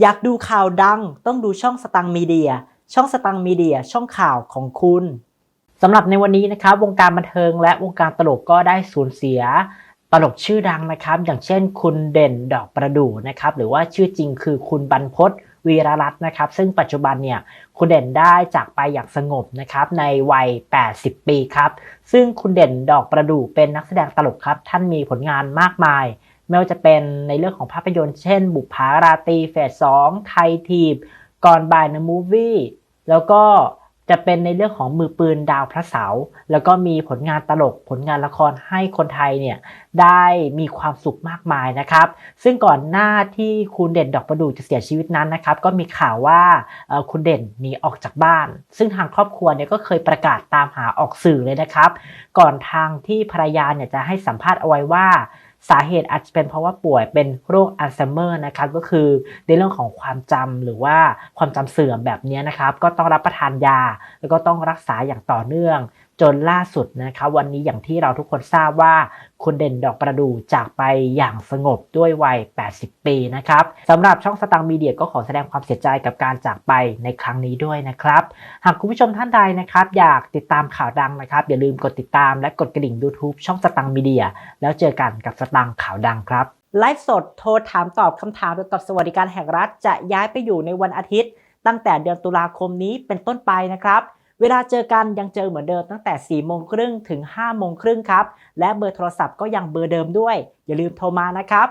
อยากดูข่าวดังต้องดูช่องสตังมีเดีย ช่องสตังมีเดียช่องข่าวของคุณสำหรับในวันนี้นะครับวงการบันเทิงและวงการตลกก็ได้สูญเสียตลกชื่อดังนะครับ อย่างเช่น คุณเด่นดอกประดู่นะครับ หรือว่าชื่อจริงคือคุณบรรพศวีรรัตน์นะครับ ซึ่งปัจจุบันเนี่ยคุณเด่นได้จากไปอย่างสงบนะครับในวัย 80 ปีครับ ซึ่งคุณเด่นดอกประดู่เป็นนักแสดงตลกครับ ท่านมีผลงานมากมาย ไม่ว่าจะเป็นในเรื่องของภาพยนตร์เช่น บุปผาราตีเฟสสองไทยทีบก่อนบ่ายในมูฟวี่แล้วก็จะเป็นในเรื่องของมือปืนดาวพระเสาร์แล้วก็มีผลงานตลกผลงานละครให้คนไทยเนี่ยได้มีความสุขมากมายนะครับ ซึ่งก่อนหน้าที่คุณเด่นดอกประดู่จะเสียชีวิตนั้นนะครับ ก็มีข่าวว่าคุณเด่นหนีออกจากบ้าน ซึ่งทางครอบครัวเนี่ยก็เคยประกาศตามหาออกสื่อเลยนะครับ ก่อนทางที่ภรรยาเนี่ยจะให้สัมภาษณ์เอาไว้ว่าสาเหตุอาจจะเป็นเพราะว่าป่วยเป็นโรคอัลไซเมอร์นะครับก็คือในเรื่องของความจำหรือว่าความจำเสื่อมแบบนี้นะครับ ก็ต้องรับประทานยา แล้วก็ต้องรักษาอย่างต่อเนื่อง จนล่าสุดนะครับวันนี้อย่างที่เราทุกคนทราบว่า คุณเด่นดอกประดู่จากไปอย่างสงบด้วยวัย 80 ปีนะครับสำหรับช่องสตังมีเดียก็ขอแสดงความเสียใจกับการจากไปในครั้งนี้ด้วยนะครับ หากคุณผู้ชมท่านใดนะครับ อยากติดตามข่าวดังนะครับ อย่าลืมกดติดตามและกดกระดิ่ง YouTube ช่องสตังมีเดีย แล้วเจอกันกับสตังข่าวดังครับไลฟ์สดโทรถามตอบคำถามเกี่ยวกับสวัสดิการแห่งรัฐ จะย้ายไปอยู่ในวันอาทิตย์ ตั้งแต่เดือนตุลาคมนี้เป็นต้นไปนะครับ เวลาเจอกันยังเจอเหมือนเดิมตั้งแต่4โมงครึ่งถึง5โมงครึ่งครับ และเบอร์โทรศัพท์ก็ยังเบอร์เดิมด้วย อย่าลืมโทรมานะครับ